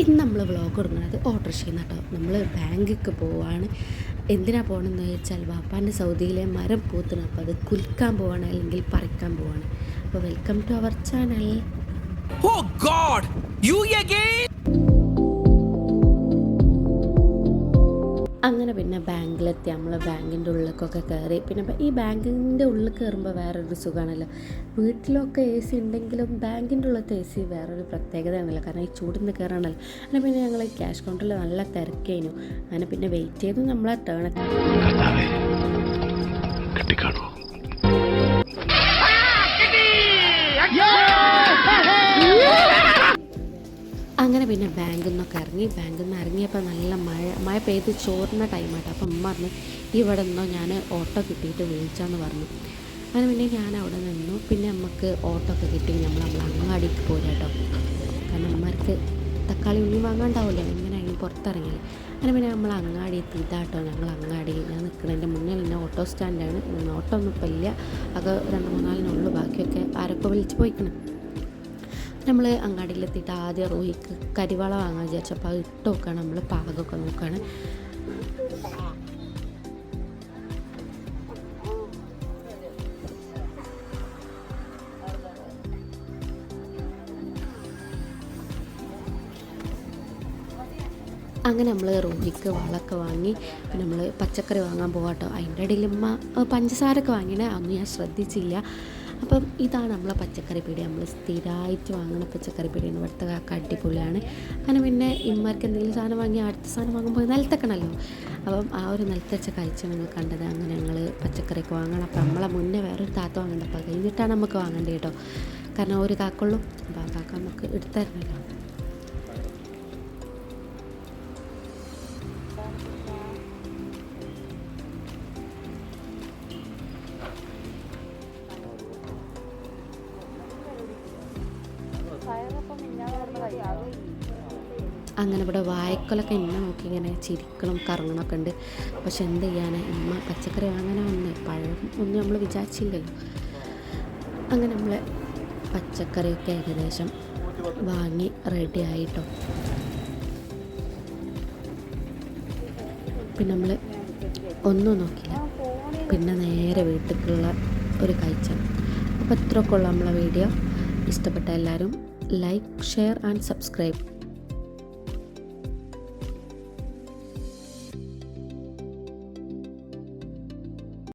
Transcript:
ഇന്ന് നമ്മൾ വ്ളോഗ് തുടങ്ങുന്നത് ഓട്ടോറിക്ഷയിൽ നിന്ന് കേട്ടോ നമ്മൾ ബാങ്കിക്ക് പോവാണ്. എന്തിനാ പോകണമെന്ന് ചോദിച്ചാൽ വാപ്പാന്റെ സൗദിയിലെ മരം പൂത്തണം അപ്പോൾ അത് കുലിക്കാൻ പോവാണ് അല്ലെങ്കിൽ പറിക്കാൻ പോവാണ്. അപ്പോൾ welcome to our channel oh god you again? അങ്ങനെ പിന്നെ ബാങ്കിലെത്തി. നമ്മൾ ബാങ്കിന്റെ ഉള്ളിലേക്കൊക്കെ കയറി. പിന്നെ ഈ ബാങ്കിന്റെ ഉള്ളിൽ കയറുമ്പോൾ വേറൊരു സുഖമാണല്ലോ വീട്ടിലൊക്കെ എ സി ഉണ്ടെങ്കിലും ബാങ്കിന്റെ ഉള്ളിലത്തെ എ സി വേറൊരു പ്രത്യേകതയാണല്ലോ. കാരണം ഈ ചൂടിന്ന് കയറാണല്ലോ. അങ്ങനെ പിന്നെ ഞങ്ങൾ ക്യാഷ് കൗണ്ടറിൽ നല്ല തിരക്കേനു. അങ്ങനെ പിന്നെ വെയിറ്റ് ചെയ്തു നമ്മളെ ടേൺ പിന്നെ ബാങ്കിൽ നിന്നൊക്കെ ഇറങ്ങി ബാങ്കിൽ നിന്ന് ഇറങ്ങിയപ്പോൾ നല്ല മഴ മഴ പെയ്ത് ചോറുന്ന ടൈമായിട്ട് അപ്പം അമ്മ പറഞ്ഞു ഇവിടെ നിന്നോ ഞാൻ ഓട്ടോ കിട്ടിയിട്ട് വിളിച്ചാന്ന് പറഞ്ഞു. അങ്ങനെ പിന്നെ ഞാൻ അവിടെ നിന്നു. പിന്നെ നമുക്ക് ഓട്ടോ ഒക്കെ കിട്ടി. നമ്മൾ നമ്മൾ അങ്ങാടിക്ക് പോരാ കേട്ടോ കാരണം അമ്മമാർക്ക് തക്കാളി ഉള്ളി വാങ്ങാണ്ടാവില്ല എങ്ങനെയാണെങ്കിലും പുറത്തിറങ്ങിയത്. അങ്ങനെ പിന്നെ നമ്മൾ അങ്ങാടി എത്തി. ഇതാട്ടോ ഞങ്ങൾ അങ്ങാടി. ഞാൻ നിൽക്കുന്നതിന്റെ മുന്നിൽ തന്നെ ഓട്ടോ സ്റ്റാൻഡാണ് ഓട്ടോ ഒന്നും ഇപ്പം ഇല്ല. അത് രണ്ട് മൂന്നാലിനുള്ളൂ ബാക്കിയൊക്കെ ആരൊക്കെ വിളിച്ച് പോയിക്കണം? നമ്മൾ അങ്ങാടിയിലെത്തിയിട്ട് ആദ്യം റോഹിക്ക് കരിവാള വാങ്ങാൻ വിചാരിച്ചപ്പോൾ അത് ഇട്ട് നോക്കുകയാണ് നമ്മൾ പാകമൊക്കെ നോക്കുകയാണ് അങ്ങനെ നമ്മൾ റോഹിക്ക് വളമൊക്കെ വാങ്ങി. പിന്നെ നമ്മൾ പച്ചക്കറി വാങ്ങാൻ പോകാട്ടോ അതിന്റെ ഇടയിൽ ഉമ്മ പഞ്ചസാരൊക്കെ വാങ്ങിയേ അന്ന് ഞാൻ ശ്രദ്ധിച്ചില്ല. അപ്പം ഇതാണ് നമ്മളെ പച്ചക്കറി പീടി നമ്മൾ സ്ഥിരമായിട്ട് വാങ്ങുന്ന പച്ചക്കറി പീടിയാണ് ഇവിടുത്തെ കാക്ക അടിപൊളിയാണ്. അങ്ങനെ പിന്നെ ഇമ്മർക്ക് എന്തെങ്കിലും സാധനം വാങ്ങി അടുത്ത സാധനം വാങ്ങുമ്പോൾ നിലത്തെക്കണമല്ലോ അപ്പം ആ ഒരു നിലത്തച്ച കാഴ്ച നിങ്ങൾ കണ്ടത് അങ്ങനെ ഞങ്ങൾ പച്ചക്കറിയൊക്കെ വാങ്ങണം. അപ്പം നമ്മളെ മുന്നേ വേറൊരു താത്ത വാങ്ങണ്ട. അപ്പം കഴിഞ്ഞിട്ടാണ് നമുക്ക് വാങ്ങേണ്ടത് കേട്ടോ. കാരണം ഒരു കാക്കുള്ളൂ. അപ്പോൾ ആ കാക്ക നമുക്ക് എടുത്തായിരുന്നല്ലോ. അങ്ങനെ ഇവിടെ വായക്കൊലൊക്കെ എന്നെ നോക്കി ഇങ്ങനെ ചിരിക്കണം കറങ്ങണമൊക്കെ ഉണ്ട്. പക്ഷെ എന്ത് ചെയ്യാന്? ഉമ്മ പച്ചക്കറി വാങ്ങാനാണ് വന്ന് പഴം ഒന്നും നമ്മൾ വിചാരിച്ചില്ലല്ലോ. അങ്ങനെ നമ്മൾ പച്ചക്കറിയൊക്കെ ഏകദേശം വാങ്ങി റെഡി ആയിട്ടോ. പിന്നെ നമ്മൾ ഒന്നും നോക്കില്ല. പിന്നെ നേരെ വീട്ടിലേക്കുള്ള ഒരു കാഴ്ച. അപ്പോൾ ഇത്രയൊക്കെ ഉള്ള നമ്മളെ വീഡിയോ. ഇഷ്ടപ്പെട്ട എല്ലാവരും ലൈക്ക് ഷെയർ ആൻഡ് സബ്സ്ക്രൈബ്